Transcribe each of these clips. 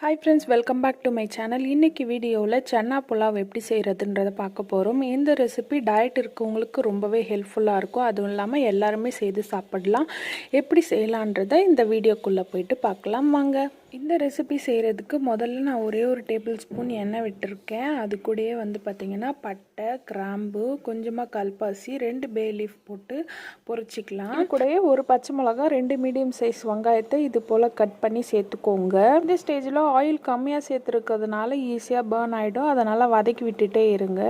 Hi friends welcome back to my channel இன்றைக்கி வீடியோவில் சன்னா புலாவ் எப்படி செய்கிறதுன்றதை பார்க்க போகிறோம் இந்த ரெசிபி டயட் இருக்கவங்களுக்கு ரொம்பவே ஹெல்ப்ஃபுல்லாக இருக்கும். அதுவும் இல்லாமல் எல்லாருமே செய்து சாப்பிடலாம். எப்படி செய்யலான்றதை இந்த வீடியோக்குள்ளே போயிட்டு பார்க்கலாம். வாங்க. இந்த ரெசிபி செய்கிறதுக்கு முதல்ல நான் ஒரே ஒரு டேபிள் ஸ்பூன் எண்ணெய் விட்டுருக்கேன். அது கூடயே வந்து பார்த்திங்கன்னா பட்டை கிராம்பு கொஞ்சமாக கல்பாசி ரெண்டு பே லீஃப் போட்டு பொறிச்சிக்கலாம் கூடயே ஒரு பச்சை மிளகா ரெண்டு மீடியம் சைஸ் வெங்காயத்தை இது போல் கட் பண்ணி சேர்த்துக்கோங்க. இந்த ஸ்டேஜில் ஆயில் கம்மியாக சேர்த்துருக்கிறதுனால ஈஸியாக பேர்ன் ஆகிடும் அதனால் வதக்கி விட்டுட்டே இருங்க.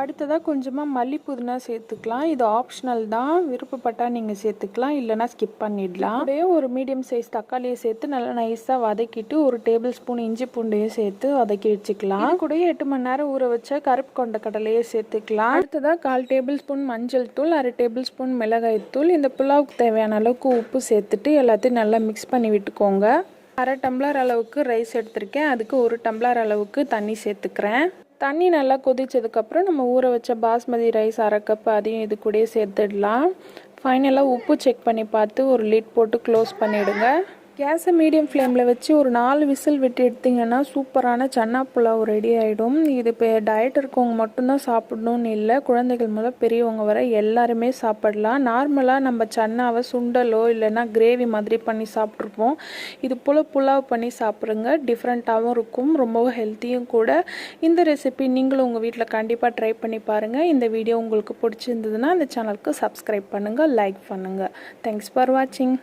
அடுத்ததாக கொஞ்சமாக மல்லி புதினா சேர்த்துக்கலாம். இது ஆப்ஷனல் தான். விருப்பப்பட்டால் நீங்கள் சேர்த்துக்கலாம். இல்லைனா ஸ்கிப் பண்ணிடலாம். அப்படியே ஒரு மீடியம் சைஸ் தக்காளியை சேர்த்து நல்லா நைஸாக வதக்கிட்டு ஒரு டேபிள் ஸ்பூன் இஞ்சி பூண்டையும் சேர்த்து வதக்கி வச்சுக்கலாம். கூடயே எட்டு மணி நேரம் ஊற வச்ச கருப்பு கொண்ட கடலையே சேர்த்துக்கலாம். அடுத்ததாக கால் டேபிள் ஸ்பூன் மஞ்சள் தூள் அரை டேபிள் ஸ்பூன் மிளகாய் தூள். இந்த புலாவுக்கு தேவையான அளவுக்கு உப்பு சேர்த்துட்டு எல்லாத்தையும் நல்லா மிக்ஸ் பண்ணி விட்டுக்கோங்க. அரை டம்ளர் அளவுக்கு ரைஸ் எடுத்திருக்கேன். அதுக்கு ஒரு டம்ளர் அளவுக்கு தண்ணி சேர்த்துக்கிறேன். தண்ணி நல்லா கொதிச்சதுக்கப்புறம் நம்ம ஊற வச்ச பாஸ்மதி ரைஸ் அரை கப் அதையும் இது கூடயே சேர்த்துடலாம். ஃபைனலாக உப்பு செக் பண்ணி பார்த்து ஒரு லிட் போட்டு க்ளோஸ் பண்ணிவிடுங்க கேஸை மீடியம் ஃப்ளேமில் வச்சு ஒரு நாலு விசில் விட்டு எடுத்திங்கன்னா சூப்பரான சன்னா புலாவ் ரெடி ஆகிடும் இது இப்போ டயட் இருக்கவங்க மட்டும்தான் சாப்பிடணும்னு இல்லை. குழந்தைகள் முதல் பெரியவங்க வர எல்லாருமே சாப்பிடலாம். நார்மலாக நம்ம சன்னாவை சுண்டலோ இல்லைன்னா கிரேவி மாதிரி பண்ணி சாப்பிட்ருப்போம். இது போல் புலாவ் பண்ணி சாப்பிடுங்க. டிஃப்ரெண்ட்டாகவும் இருக்கும். ரொம்பவும் ஹெல்த்தியும் கூட. இந்த ரெசிபி நீங்களும் உங்கள் வீட்டில் கண்டிப்பாக ட்ரை பண்ணி பாருங்கள் இந்த வீடியோ உங்களுக்கு பிடிச்சிருந்ததுன்னா இந்த சேனலுக்கு சப்ஸ்கிரைப் பண்ணுங்கள் லைக் பண்ணுங்கள் தேங்க்ஸ் ஃபார் வாட்சிங்